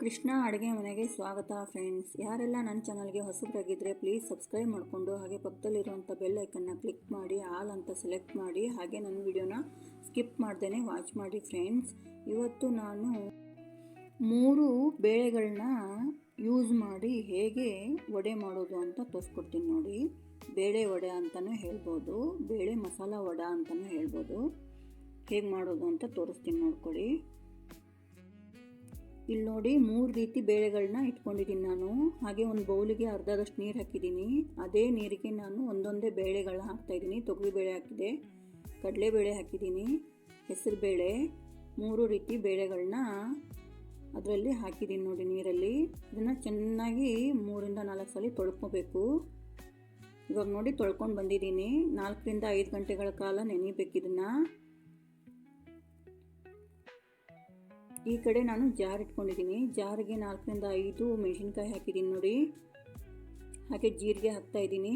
ಕೃಷ್ಣ ಅಡುಗೆ ಮನೆಗೆ ಸ್ವಾಗತ ಫ್ರೆಂಡ್ಸ್ ಯಾರೆಲ್ಲ ನನ್ನ ಚಾನಲ್ಗೆ ಹೊಸಬರಾಗಿದ್ದರೆ ಪ್ಲೀಸ್ ಸಬ್ಸ್ಕ್ರೈಬ್ ಮಾಡಿಕೊಂಡು ಹಾಗೆ ಪಕ್ಕದಲ್ಲಿರುವಂಥ ಬೆಲ್ ಐಕನ್ನ ಕ್ಲಿಕ್ ಮಾಡಿ ಆಲ್ ಅಂತ ಸೆಲೆಕ್ಟ್ ಮಾಡಿ, ಹಾಗೆ ನನ್ನ ವಿಡಿಯೋನ ಸ್ಕಿಪ್ ಮಾಡ್ದೇ ವಾಚ್ ಮಾಡಿ ಫ್ರೆಂಡ್ಸ್ ಇವತ್ತು ನಾನು ಮೂರು ಬೇಳೆಗಳನ್ನ ಯೂಸ್ ಮಾಡಿ ಹೇಗೆ ವಡೆ ಮಾಡೋದು ಅಂತ ತೋರಿಸ್ಕೊಡ್ತೀನಿ ನೋಡಿ. ಬೇಳೆ ವಡೆ ಅಂತಲೂ ಹೇಳ್ಬೋದು, ಬೇಳೆ ಮಸಾಲ ವಡ ಅಂತಲೂ ಹೇಳ್ಬೋದು. ಹೇಗೆ ಮಾಡೋದು ಅಂತ ತೋರಿಸ್ತೀನಿ ನೋಡ್ಕೊಳ್ಳಿ ಇಲ್ಲಿ ನೋಡಿ ಮೂರು ರೀತಿ ಬೇಳೆಗಳನ್ನ ಇಟ್ಕೊಂಡಿದ್ದೀನಿ ನಾನು. ಹಾಗೆ ಒಂದು ಬೌಲಿಗೆ ಅರ್ಧದಷ್ಟು ನೀರು ಹಾಕಿದ್ದೀನಿ ಅದೇ ನೀರಿಗೆ ನಾನು ಒಂದೊಂದೇ ಬೇಳೆಗಳನ್ನ ಹಾಕ್ತಾಯಿದ್ದೀನಿ ತೊಗರಿಬೇಳೆ ಹಾಕಿದೆ, ಕಡಲೆಬೇಳೆ ಹಾಕಿದ್ದೀನಿ ಹೆಸರುಬೇಳೆ, ಮೂರು ರೀತಿ ಬೇಳೆಗಳನ್ನ ಅದರಲ್ಲಿ ಹಾಕಿದ್ದೀನಿ ನೋಡಿ ನೀರಲ್ಲಿ. ಇದನ್ನು ಚೆನ್ನಾಗಿ ಮೂರಿಂದ ನಾಲ್ಕು ಸಲ ತೊಳ್ಕೊಬೇಕು. ಇವಾಗ ನೋಡಿ ತೊಳ್ಕೊಂಡು ಬಂದಿದ್ದೀನಿ ನಾಲ್ಕರಿಂದ ಐದು ಗಂಟೆಗಳ ಕಾಲ ನೆನಿಬೇಕು ಇದನ್ನು. ಈ ಕಡೆ ನಾನು ಜಾರ್ ಇಟ್ಕೊಂಡಿದ್ದೀನಿ. ಜಾರಿಗೆ ನಾಲ್ಕರಿಂದ ಐದು ಮೆಣಸಿನ್ಕಾಯಿ ಹಾಕಿದ್ದೀನಿ ನೋಡಿ. ಹಾಗೆ ಜೀರಿಗೆ ಹಾಕ್ತಾ ಇದ್ದೀನಿ.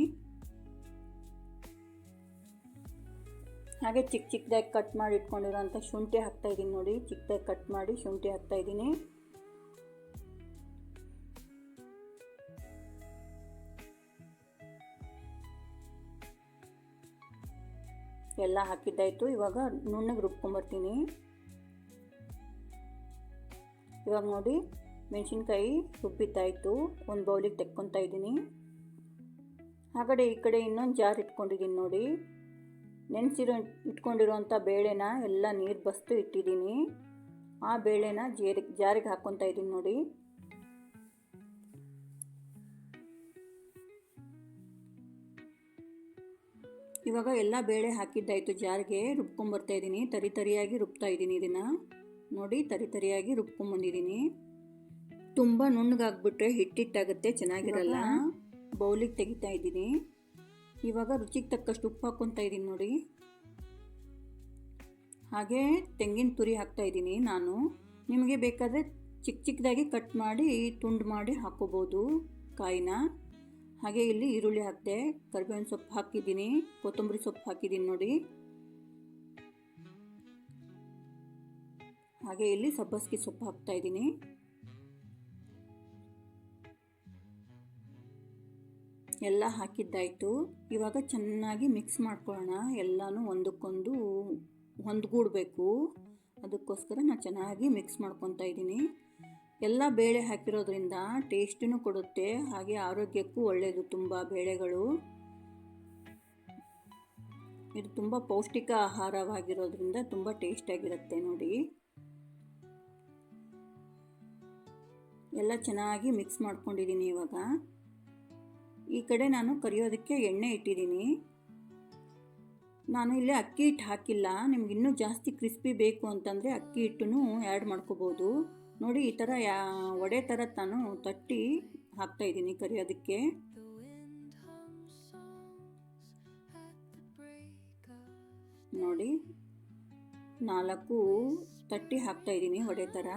ಹಾಗೆ ಚಿಕ್ಕ ಚಿಕ್ಕದಾಗಿ ಕಟ್ ಮಾಡಿ ಇಟ್ಕೊಂಡಿರೋಂಥ ಶುಂಠಿ ಹಾಕ್ತಾ ಇದ್ದೀನಿ ನೋಡಿ. ಚಿಕ್ಕದಾಗಿ ಕಟ್ ಮಾಡಿ ಶುಂಠಿ ಹಾಕ್ತಾ ಇದ್ದೀನಿ. ಎಲ್ಲ ಹಾಕಿದ್ದಾಯಿತು. ಇವಾಗ ನುಣ್ಣಗೆ ರುಬ್ಕೊಂಬರ್ತೀನಿ. ಇವಾಗ ನೋಡಿ, ಮೆಣಸಿನ್ಕಾಯಿ ರುಬ್ಬಿದ್ದಾಯಿತು ಒಂದು ಬೌಲಿಗೆ ತೆಕ್ಕೊತಾ ಇದ್ದೀನಿ. ಆ ಕಡೆ ಈ ಕಡೆ ಇನ್ನೊಂದು ಜಾರ್ ಇಟ್ಕೊಂಡಿದ್ದೀನಿ ನೋಡಿ. ನೆನೆಸಿರೋ ಇಟ್ಕೊಂಡಿರೋಂಥ ಬೇಳೆನ ಎಲ್ಲ ನೀರು ಬಸ್ತು ಇಟ್ಟಿದ್ದೀನಿ. ಆ ಬೇಳೆನ ಜೇರಿಗೆ ಜಾರಿಗೆ ಹಾಕ್ಕೊತಾ ಇದ್ದೀನಿ ನೋಡಿ. ಇವಾಗ ಎಲ್ಲ ಬೇಳೆ ಹಾಕಿದ್ದಾಯಿತು ಜಾರಿಗೆ ರುಬ್ಕೊಂಬರ್ತಾ ಇದ್ದೀನಿ. ತರಿ ತರಿಯಾಗಿ ರುಬ್ತಾ ಇದ್ದೀನಿ ಇದನ್ನು. ನೋಡಿ ತರಿ ತರಿಯಾಗಿ ರುಬ್ಕೊಂಬಂದಿದ್ದೀನಿ. ತುಂಬ ನುಣ್ಣಗಾಗ್ಬಿಟ್ರೆ ಹಿಟ್ಟಿಟ್ಟಾಗುತ್ತೆ ಚೆನ್ನಾಗಿರಲ್ಲ? ಬೌಲಿಗೆ ತೆಗಿತಾ ಇದ್ದೀನಿ. ಇವಾಗ ರುಚಿಗೆ ತಕ್ಕಷ್ಟು ಉಪ್ಪು ಹಾಕ್ಕೊತಾ ಇದ್ದೀನಿ ನೋಡಿ. ಹಾಗೆ ತೆಂಗಿನ ತುರಿ ಹಾಕ್ತಾ ಇದ್ದೀನಿ ನಾನು. ನಿಮಗೆ ಬೇಕಾದರೆ ಚಿಕ್ಕ ಚಿಕ್ಕದಾಗಿ ಕಟ್ ಮಾಡಿ ತುಂಡು ಮಾಡಿ ಹಾಕೋಬೋದು ಕಾಯಿನ. ಹಾಗೆ ಇಲ್ಲಿ ಈರುಳ್ಳಿ ಹಾಕಿದೆ ಕರಿಬೇವಿನ ಸೊಪ್ಪು ಹಾಕಿದ್ದೀನಿ ಕೊತ್ತಂಬರಿ ಸೊಪ್ಪು ಹಾಕಿದ್ದೀನಿ ನೋಡಿ. ಹಾಗೆ ಇಲ್ಲಿ ಸಬ್ಬಸ್ಗೆ ಸೊಪ್ಪು ಹಾಕ್ತಾ ಇದ್ದೀನಿ. ಎಲ್ಲ ಹಾಕಿದ್ದಾಯಿತು. ಇವಾಗ ಚೆನ್ನಾಗಿ ಮಿಕ್ಸ್ ಮಾಡ್ಕೊಳ್ಳೋಣ. ಎಲ್ಲನೂ ಒಂದಕ್ಕೊಂದು ಹೊಂದ್ಗೂಡಬೇಕು. ಅದಕ್ಕೋಸ್ಕರ ನಾನು ಚೆನ್ನಾಗಿ ಮಿಕ್ಸ್ ಮಾಡ್ಕೊತಾ ಇದ್ದೀನಿ. ಎಲ್ಲ ಬೇಳೆ ಹಾಕಿರೋದ್ರಿಂದ ಟೇಸ್ಟೂ ಕೊಡುತ್ತೆ. ಹಾಗೆ ಆರೋಗ್ಯಕ್ಕೂ ಒಳ್ಳೆಯದು ತುಂಬ ಬೇಳೆಗಳು. ಇದು ತುಂಬ ಪೌಷ್ಟಿಕ ಆಹಾರವಾಗಿರೋದ್ರಿಂದ ತುಂಬ ಟೇಸ್ಟಾಗಿರುತ್ತೆ ನೋಡಿ. ಎಲ್ಲ ಚೆನ್ನಾಗಿ ಮಿಕ್ಸ್ ಮಾಡ್ಕೊಂಡಿದ್ದೀನಿ ಇವಾಗ. ಈ ಕಡೆ ನಾನು ಕರಿಯೋದಕ್ಕೆ ಎಣ್ಣೆ ಇಟ್ಟಿದ್ದೀನಿ. ನಾನು ಇಲ್ಲಿ ಅಕ್ಕಿ ಹಿಟ್ಟು ಹಾಕಿಲ್ಲ. ನಿಮ್ಗೆ ಇನ್ನೂ ಜಾಸ್ತಿ ಕ್ರಿಸ್ಪಿ ಬೇಕು ಅಂತಂದರೆ ಅಕ್ಕಿ ಹಿಟ್ಟನ್ನು ಆ್ಯಡ್ ಮಾಡ್ಕೋಬೋದು. ನೋಡಿ, ಈ ಥರ ಯಾ ಒಡೆ ಥರ ನಾನು ತಟ್ಟಿ ಹಾಕ್ತಾ ಇದ್ದೀನಿ ಕರಿಯೋದಕ್ಕೆ. ನೋಡಿ, ನಾಲ್ಕು ತಟ್ಟಿ ಹಾಕ್ತಾ ಇದ್ದೀನಿ ಒಡೆ ಥರ.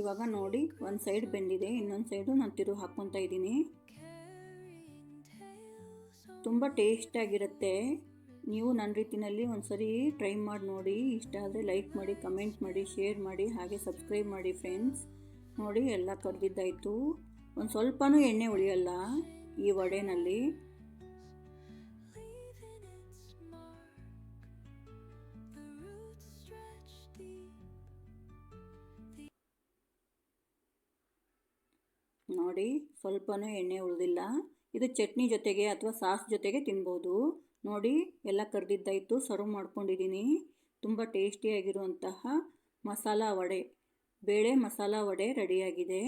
ಇವಾಗ ನೋಡಿ, ಒಂದು ಸೈಡ್ ಬೆಂದಿದೆ, ಇನ್ನೊಂದು ಸೈಡು ನಾನು ತಿರು ಹಾಕ್ಕೊತಾ ಇದ್ದೀನಿ. ತುಂಬ ಟೇಸ್ಟಾಗಿರುತ್ತೆ ನೀವು ನನ್ನ ರೀತಿಯಲ್ಲಿ ಒಂದು ಸರಿ ಟ್ರೈ ಮಾಡಿ ನೋಡಿ, ಇಷ್ಟ ಆದರೆ ಲೈಕ್ ಮಾಡಿ ಕಮೆಂಟ್ ಮಾಡಿ ಶೇರ್ ಮಾಡಿ, ಹಾಗೆ ಸಬ್ಸ್ಕ್ರೈಬ್ ಮಾಡಿ ಫ್ರೆಂಡ್ಸ್ ನೋಡಿ, ಎಲ್ಲ ಕರೆದಿದ್ದಾಯಿತು. ಒಂದು ಸ್ವಲ್ಪನೂ ಎಣ್ಣೆ ಉಳಿಯಲ್ಲ ಈ ವಡೆನಲ್ಲಿ. ನೋಡಿ, ಸ್ವಲ್ಪನೂ ಎಣ್ಣೆ ಉಳಿದಿಲ್ಲ. ಇದು ಚಟ್ನಿ ಜೊತೆಗೆ ಅಥವಾ ಸಾಸ್ ಜೊತೆಗೆ ತಿನ್ಬೋದು. ನೋಡಿ, ಎಲ್ಲ ಕರೆದಿದ್ದಾಯಿತು, ಸರ್ವ್ ಮಾಡ್ಕೊಂಡಿದ್ದೀನಿ ತುಂಬ ಟೇಸ್ಟಿಯಾಗಿರುವಂತಹ ಮಸಾಲ ವಡೆ, ಬೇಳೆ ಮಸಾಲ ವಡೆ ರೆಡಿಯಾಗಿದೆ.